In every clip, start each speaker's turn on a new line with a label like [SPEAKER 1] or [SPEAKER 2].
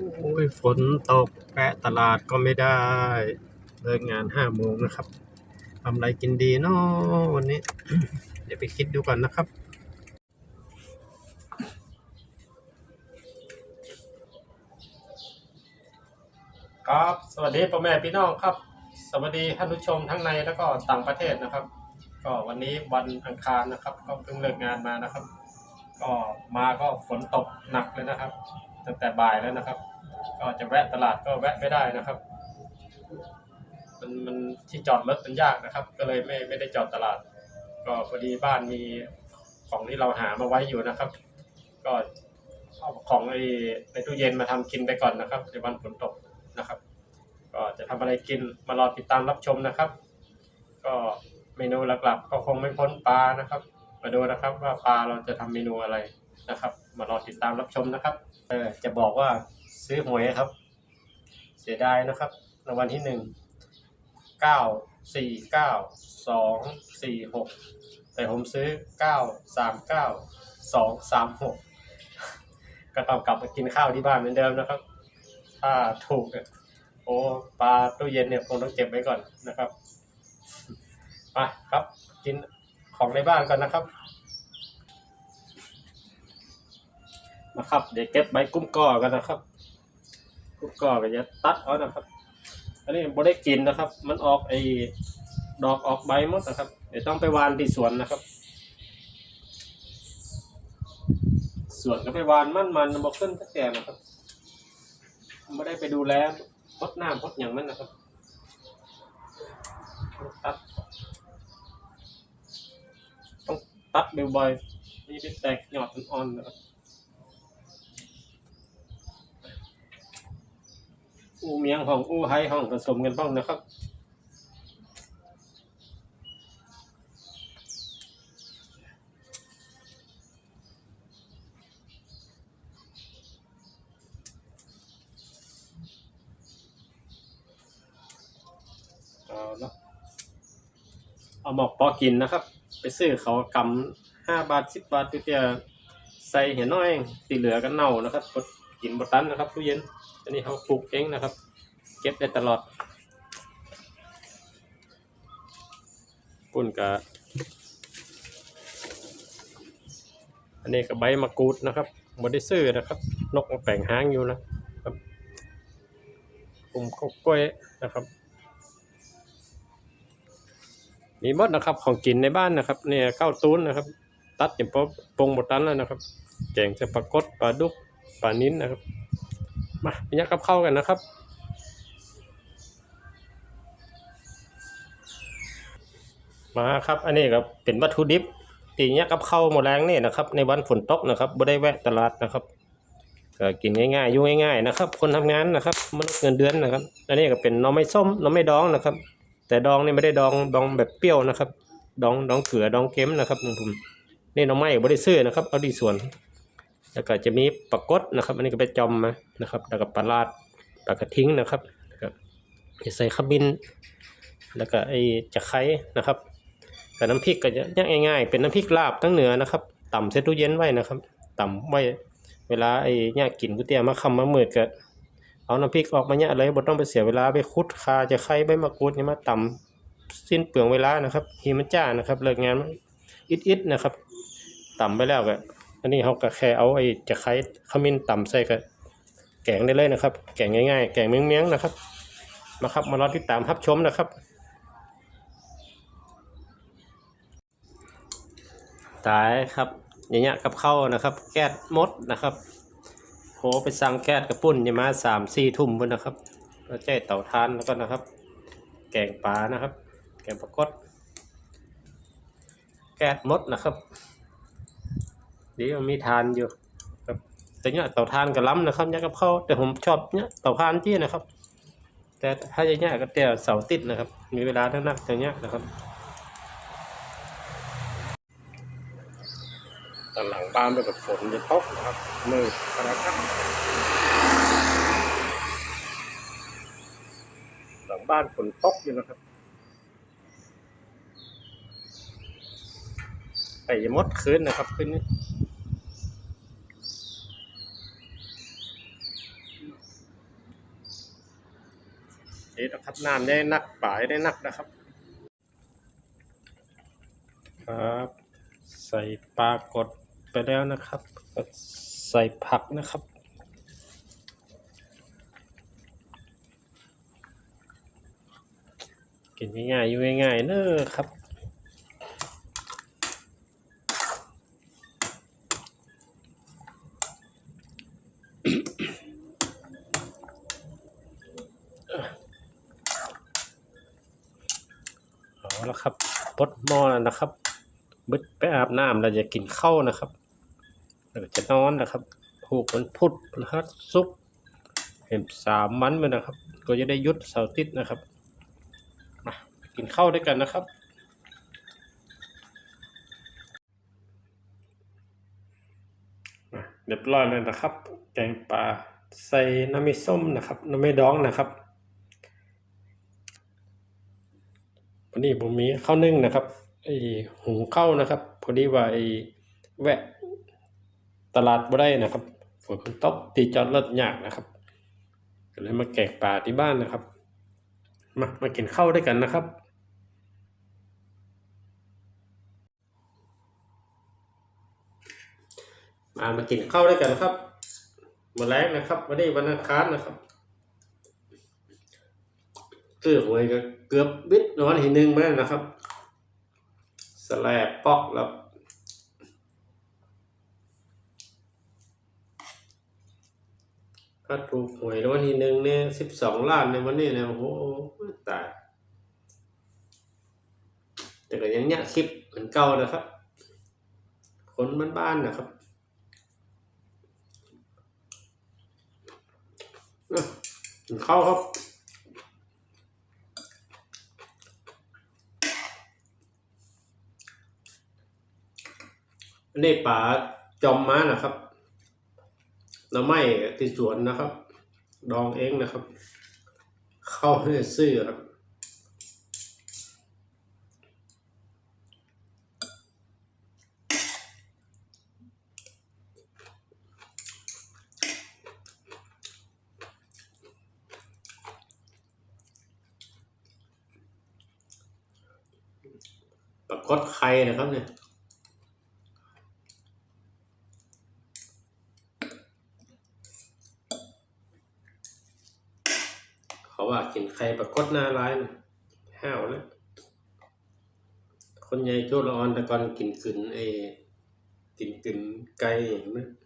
[SPEAKER 1] โอ้ยฝนตกแปะตลาดก็ไม่ได้ เลิกงานห้าโมงนะครับทำอะไรกินดีเนาะวันนี้ เดี๋ยวไปคิดดูก่อนนะครับ ครับสวัสดีพ่อแม่พี่น้องครับ สวัสดีท่านผู้ชมทั้งในแล้วก็ต่างประเทศนะครับ ก็วันนี้วันอังคารนะครับ ก็เพิ่งเลิกงานมานะครับ ก็มาก็ฝนตกหนักเลยนะครับตั้งแต่บ่ายแล้วนะครับ ก็จะแวะตลาดก็แวะไม่ได้นะครับ มันมันที่จอดรถมันยากนะครับ ก็เลยไม่ไม่ได้จอดตลาด ก็พอดีบ้านมีของที่เราหามาไว้อยู่นะครับ ก็เอาของในในตู้เย็นมาทำกินไปก่อนนะครับในวันฝนตกนะครับ ก็จะทำอะไรกินมารอติดตามรับชมนะครับ ก็เมนูหลักๆก็คงไม่พ้นปลานะครับ มาดูนะครับว่าปลาเราจะทำเมนูอะไรนะครับ มารอติดตามรับชมนะครับเออจะบอกว่า ซื้อหวยครับ เสียดายนะครับรางวัลที่หนึ่งเก้าสี่เก้าสองสี่หกแต่ผมซื้อเก้าสามเก้าสองสามหกก็ต้องกลับมากินข้าวที่บ้านเหมือนเดิมนะครับ ถ้าถูกเนี่ยโอ้ปลาตู้เย็นเนี่ยคงต้องเก็บไว้ก่อนนะครับมาครับ กินของในบ้านก่อนนะครับมาครับ เดี๋ยวเก็บใบกุ้มก่อกันนะครับ กุ้มก่อก็จะตัดเอานะครับ อันนี้บ่ได้กินนะครับ มันออกไอ้ดอกออกใบหมดนะครับ เดี๋ยวต้องไปวานที่สวนนะครับสวนก็ไปวานมันมันๆบ่ขึ้นสักแก่นะครับไม่ได้ไปดูแลพดน้ำพดอย่างมันนะครับตัดต้องตัดบ่อยๆนี่เป็นแตกหยอดอ่อนๆนะครับ อูเมียงของอูไฮของผสมกันบ้างนะครับเอาเนาะเอาหมอกปอกินนะครับ ไปซื้อเขากำห้าบาทสิบบาทตัวเดียวใส่เห็นน้อยตีเหลือกันเน่านะครับกินบดตันนะครับตู้เย็น นนี้เขาปลูกเองนะครับ เก็บได้ตลอดปุ่นกับอันนี้กับใบมะกรูดนะครับบได้ซื้อนะครับ นกมาแปลงหางอยู่นะครับกลุ่มข้าวกล้วยนะครับ มีมดนะครับของกินในบ้านนะครับเนี่ยข้าวตูนนะครับ ตัดอย่างพอปงหมดตันแล้วนะครับแกงจะปลากดปลาดุกปลานิ้นนะครับ มาไปยักกับเข้ากันนะครับ มาครับ อันนี้ก็เป็นวัตถุดิบตียักกับเข้าหมดแรงนี่นะครับ ในวันฝนตกนะครับบ่ได้แวะตลาดนะครับก็กินง่ายๆยู่ง่ายๆนะครับ คนทำงานนะครับมนุษย์เงินเดือนนะครับ อันนี้ก็เป็นน้องไม่ส้มน้องไม่ดองนะครับ แต่ดองนี่ไม่ได้ดองดองแบบเปรี้ยวนะครับ ดองดองเกลือดองเค็มนะครับผมนี่น้องไม้บ่ได้ซื้อนะครับ เอาดีส่วน แล้วก็จะมีปลากดนะครับ อันนี้ก็ไปจอมมานะครับ แล้วก็ปลาลาดปลากระทิ้งนะครับนะครับจะใส่ขมิ้นแล้วก็ไอ้จะไคร้นะครับกับน้ำพริกก็จะย่างง่ายๆ เป็นน้ำพริกลาบทั้งเหนือนะครับต่ำเซตู้เย็นไว้นะครับ ต่ำไว้เวลาไอ้ย่างกินก๋วยเตี๋ยวมาคำมามืดก็เอาน้ำพริกออกมาเนี่ยอะไรบ่ต้องไปเสียเวลาไปคุดคาจะไคร้ใบมะกรูดเนี่ยมาต่ำสิ้นเปลืองเวลานะครับฮีมันจ้านะครับเลิกงานอิดๆนะครับ ต่ำไปแล้วก็ อันนี้เขาก็แค่เอาไอ้จะไคร้ขมิ้นต่ำใส่ก็แกงได้เลยนะครับ แกงง่ายๆ แกงเมียงๆนะครับมาครับมารอติดตามรับชมนะครับ ตายครับอย่างเงี้ยกับข้าวนะครับ แก๊สมดนะครับโหไปสั่งแก๊สกระปุ่นยังมาสามสี่ทุ่มพุ่นนะครับแล้วใจเต่าทานแล้วก็นะครับ แกงปลานะครับ แกงปลากดแก๊สมดนะครับ ดี๋ยวมีทานอยู่แต่เนี้ยเต่าทานกับล้ำนะครับเนี่ยกับข้าวแต่ผมชอบเนี้ยเต่าทานที่นะครับ แต่ถ้าอย่างเงี้ยก็แต่เสาติดนะครับ มีเวลาเท่านั้นอย่างเงี้ยนะครับตอนหลังบ้านด้วยกับฝนจะตกนะครับมืดนะครับหลังบ้านฝนตกอยู่นะครับ ไปมดคืนนะครับคืนนี้นี่นะครับน้ำได้นักป่ายได้นักนะครับ ครับ ใส่ปลากดไปแล้วนะครับ ใส่ผักนะครับกินง่ายๆอยู่ง่ายๆเนอะครับ เอาละครับปดหม้อแล้วนะครับบึดไปอาบน้ำเราจะกินข้าวนะครับแล้วก็จะนอนนะครับผูกมันพุธพฤหัสศุกร์เห็นสามมันไปนะครับ ก็จะได้ยุดเสาร์อาทิตย์นะครับมากินข้าวด้วยกันนะครับเรียบร้อยเลยนะครับ แกงปลาใส่น้ำมีส้มนะครับ น้ำไม่ดองนะครับ วันนี้ผมมีข้าวนึ่งนะครับไอหุงข้าวนะครับ พอดีว่าไอแวะตลาดบ่ได้นะครับฝนมันตกตีจอดรถยากนะครับก็เลยมาแกงปลาที่บ้านนะครับ มามากินข้าวด้วยกันนะครับมามากินข้าวด้วยกันนะครับมาแรงนะครับ วันนี้วันอังคารนะครับ ซื้อหวยก็เกือบบิดนอนทีหนึ่งมาแล้วนะครับสแลบปอกแล้วก็ถูกหวยรางวันที่หนึ่งเนี่ยสิบสองล้านในวันนี้เนี่ยโอ้โหตายแต่ก็ยังเนี่ยคลิปเหมือนเก่านะครับ คนบ้านๆนะครับอะกินข้าครับ อันป่าจอมม้านะครับหน้ำไม้ที่สวนนะครับ ดองเองนะครับ เข้าให้ซื้อครับปรากฏไข่นะครับเนี่ย เขาว่ากินไข่ประกฏหน้าร้ายนะห้าวแล้วคนใหญ่โจละออนแต่ก่อนกินกึนเอกินกึนไก่อย่างนั้นเ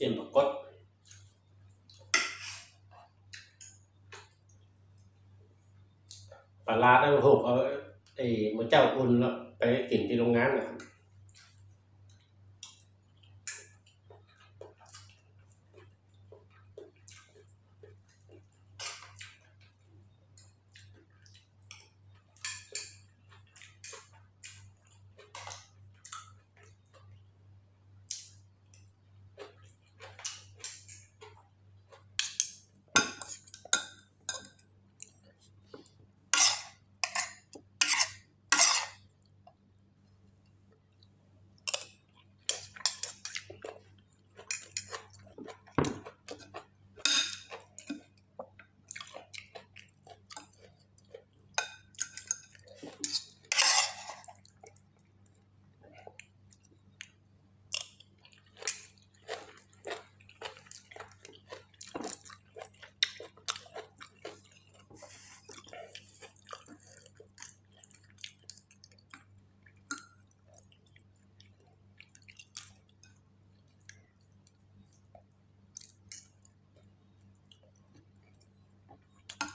[SPEAKER 1] จียมปรากดปลาลาได้หกเอาไอ้หมันเจ้าอุ่นแล้วไปกินที่โรงงานนะครับ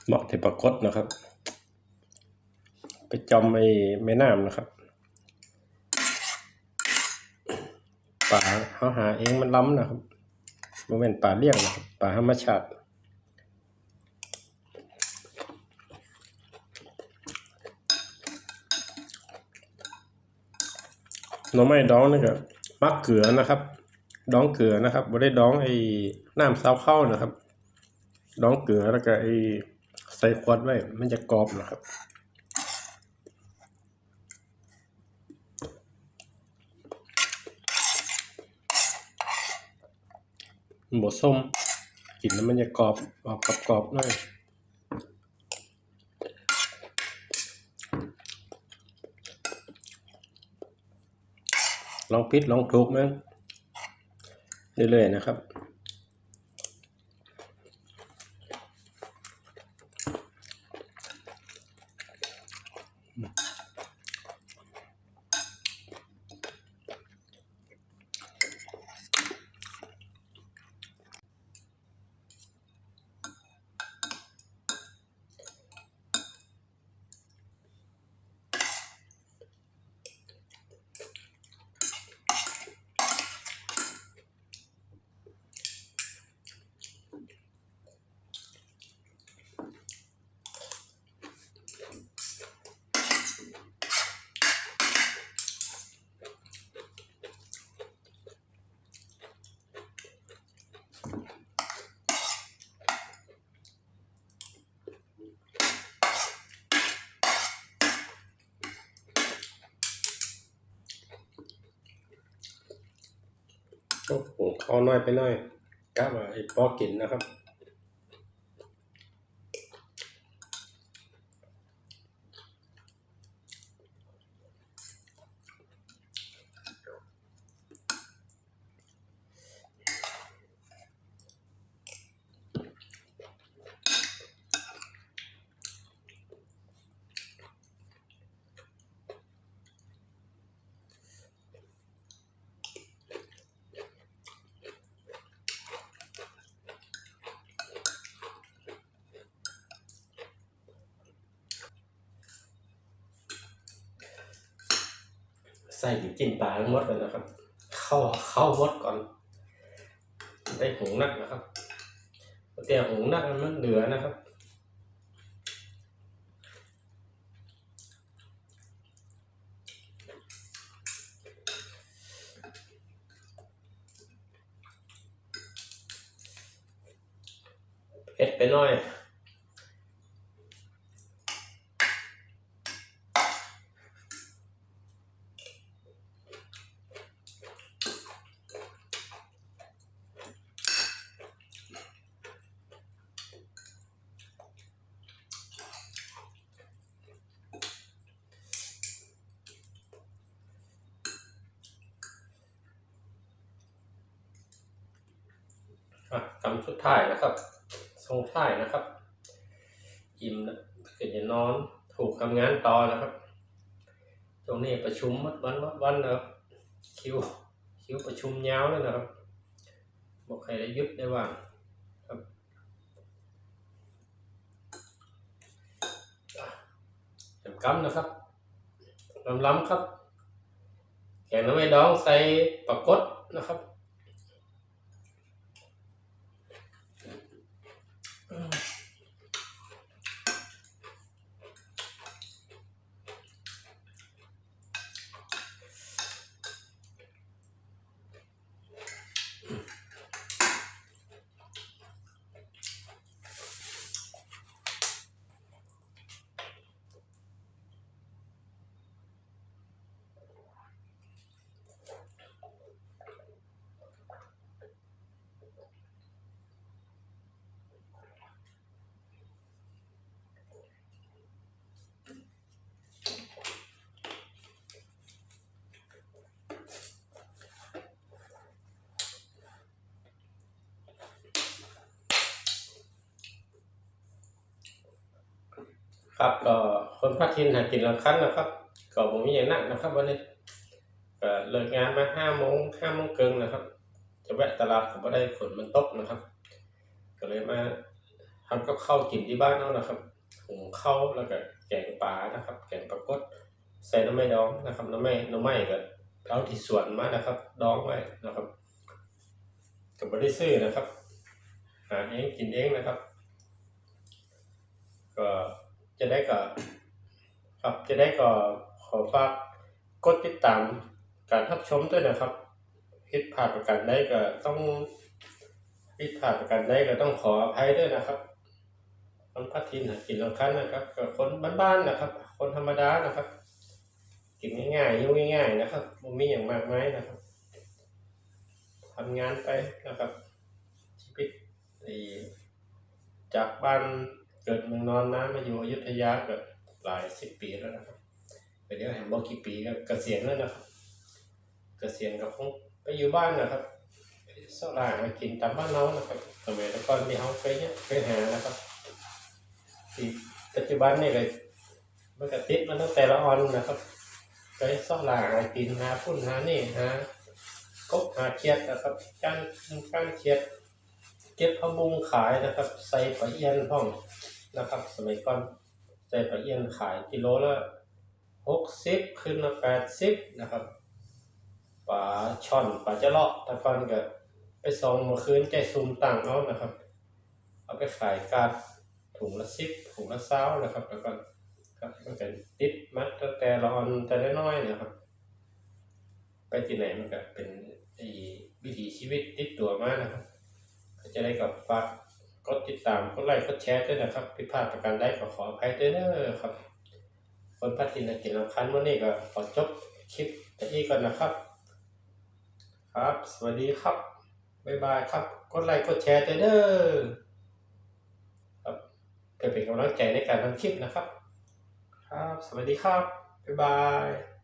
[SPEAKER 1] เหมาะที่ปรากฏนะครับ ไปจอมไอ้แม่น้ำนะครับป่าเขาหาเองมันล้ำนะครับโมเมนป่าเลี้ยงนะครับป่าธรรมชาติหน่อไม้ดองนี่ก็มักเกลือนะครับ ดองเกลือนะครับบ่ได้ดองไอ้น้ำซาวข้านะครับ ดองเกลือแล้วก็ไอ้ ใส่ขวดไว้ มันจะกรอบนะครับมันบ่ส้มกินแล้วมันจะกรอบออกกรอบๆหน่อยลองพิษลองถูกมั้งเรื่อยๆนะครับ โอ้โห เข้าน้อยไปหน่อยกะว่าไอ้ปอกินนะครับ ส่จิ้มปลาทั้งหมดเลยนะครับ เข้าเข้าหมดก่อน ได้หงนักนะครับแต่หงนักมันเหลือนะครับเผ็ดไปหน่อย อะคำสุดท้ายนะครับทรงท้ายนะครับ อิ่มนะเกิดจะนอนถูกทำงานต่อนะครับ ตรงนี้ประชุมวัดวันวันนะครับคิวคิวประชุมยาวเลยนะครับ บอกใครได้ยุดได้ว่างครับอะแหมกำนะครับลำล้ำๆครับ แกงน้ำไม่ดองใส่ปลากดนะครับ ครับก็คนพักทินหากินลังคันนะครับ ก็ผมมีอย่างนั้นนะครับวันนี้ก็เลิกงานมาห้าโมงห้าโมงเกินนะครับ จะแวะตลาดผมก็ได้ฝนมันตกนะครับ ก็เลยมาทำกับข้าวกินที่บ้านเอานะครับหุงข้าวแล้วก็แกงปลานะครับ แกงปลากดใส่น้ำไม่ดองนะครับน้ำไม่น้ำไม่ก็เอาที่สวนมานะครับ ดองไว้นะครับก็ไม่ได้ซื้อนะครับหาเองกินเองนะครับ ก็ จะได้ก็ครับจะได้ก็ขอฝากกดติดตามการรับชมด้วยนะครับผิดพลาดประการใดก็ต้องผิดพลาดประการใดก็ต้องขออภัยด้วยนะครับคนพัดทินหากินลำคันนะครับก็คนบ้านๆนะครับ คนธรรมดานะครับ กินง่ายๆยู่ง่าย ๆ นะครับมันมีอย่างมากมายนะครับทำงานไปนะครับชีวิตไอ้จากบ้าน เกิดเมืองนอนมามาอยู่อยุธยาเกิดหลายสิบปีแล้วนะครับไปเดี๋ยวเห็นบอกกี่ปีก็เกษียณแล้วนะครับ เกษียณก็คงไปอยู่บ้านนะครับสลาหากินตามบ้านเรานะครับสมัยแต่ก่อนที่เขาเคยเนี่ยเคยหานะครับที่ปัจจุบันนี่เลยมันก็ติดมันตั้งแต่ละออนนะครับไปสลาหากินหาพุ่นหานี่หากบหาเขียดนะครับก้านก้านเขียดเก็บผักบุ้งขายนะครับ ใส่ปลาเอียนห้อง นะครับ สมัยก่อนใส่ปลาเอียนขายกิโลละหกสิบขึ้นมาแปดสิบนะครับปลาช่อนปลาจะเลาะตะก่อนก็ไปส่องมื่อคืนใจซุ่มตังเอานะครับ เอาไปขายกาดถุงละสิบถุงละเศร้านะครับแล้วก็ครับมันก็ติดมัดตั้งแต่ละออนแต่ละน้อยนะครับ ไปที่ไหนมันก็เป็นไอ้วิถีชีวิตติดตัวมากนะครับก็จะได้กับฝาก กดติดตามกดไลค์กดแชร์ด้วยนะครับผิดพลาดประการใดก็ขออภัยด้วยเด้อครับ คนพัฒนากินลำคันวันนี้ก็ขอจบคลิปแต่นี้ก่อนนะครับ ครับ สวัสดีครับ บ๊ายบายครับ กดไลค์กดแชร์ด้วยเด้อครับเพื่อเป็นกำลังใจในการทำคลิปนะครับ ครับ สวัสดีครับ บ๊ายบาย